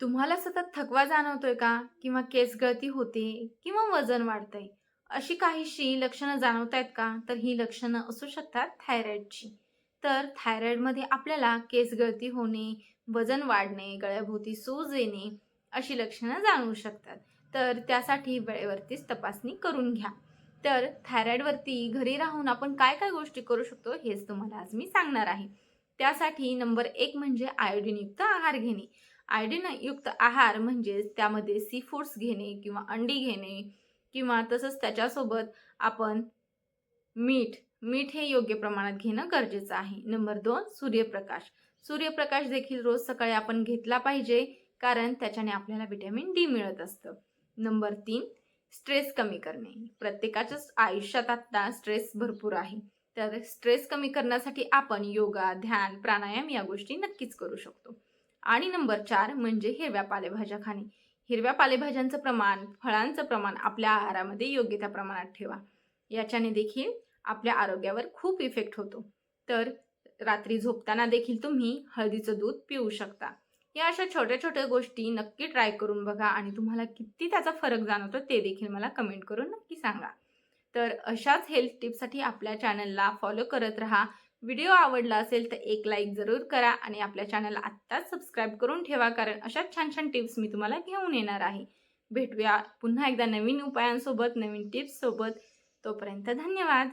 तुम्हाला सतत थकवा जाणवतोय का? किंवा केस गळती होते किंवा वजन वाढतंय? अशी काहीशी लक्षणं जाणवत आहेत का? तर ही लक्षणं असू शकतात थायरॉईडची. तर थायरॉईडमध्ये आपल्याला केस गळती होणे वजन वाढणे गळ्याभोवती सूज येणे अशी लक्षणं जाणवू शकतात. तर त्यासाठी वेळेवरतीच तपासणी करून घ्या. तर थायरॉईडवरती घरी राहून आपण काय काय गोष्टी करू शकतो हेच तुम्हाला आज मी सांगणार आहे. त्यासाठी नंबर एक म्हणजे आयोडीनयुक्त आहार घेणे. आयडिनयुक्त आहार म्हणजेच त्यामध्ये सी फूड्स घेणे किंवा अंडी घेणे किंवा तसंच त्याच्यासोबत आपण मीठ मीठ हे योग्य प्रमाणात घेणं गरजेचं आहे. नंबर दोन सूर्यप्रकाश. सूर्यप्रकाश देखील रोज सकाळी आपण घेतला पाहिजे कारण त्याच्याने आपल्याला विटॅमिन डी मिळत असतं. नंबर तीन स्ट्रेस कमी करणे. प्रत्येकाच्याच आयुष्यात आत्ता स्ट्रेस भरपूर आहे. तर स्ट्रेस कमी करण्यासाठी आपण योगा ध्यान प्राणायाम या गोष्टी नक्कीच करू शकतो. आणि नंबर चार म्हणजे हिरव्या पालेभाज्या खाणे. हिरव्या पालेभाज्यांचं प्रमाण फळांचं प्रमाण आपल्या आहारामध्ये योग्य त्या प्रमाणात ठेवा. याच्याने देखील आपल्या आरोग्यावर खूप इफेक्ट होतो. तर रात्री झोपताना देखील तुम्ही हळदीचं दूध पिऊ शकता. या अशा छोट्या छोट्या गोष्टी नक्की ट्राय करून बघा आणि तुम्हाला किती त्याचा फरक जाणवतो ते देखील मला कमेंट करून नक्की सांगा. तर अशाच हेल्थ टिप्ससाठी आपल्या चॅनलला फॉलो करत राहा. व्हिडिओ आवडला असेल तर एक लाईक जरूर करा आणि आपल्या चॅनलला आत्ताच सबस्क्राईब करून ठेवा कारण अशाच छान छान टिप्स मी तुम्हाला घेऊन येणार आहे. भेटूया पुन्हा एकदा नवीन उपायांसोबत नवीन टिप्ससोबत तोपर्यंत धन्यवाद!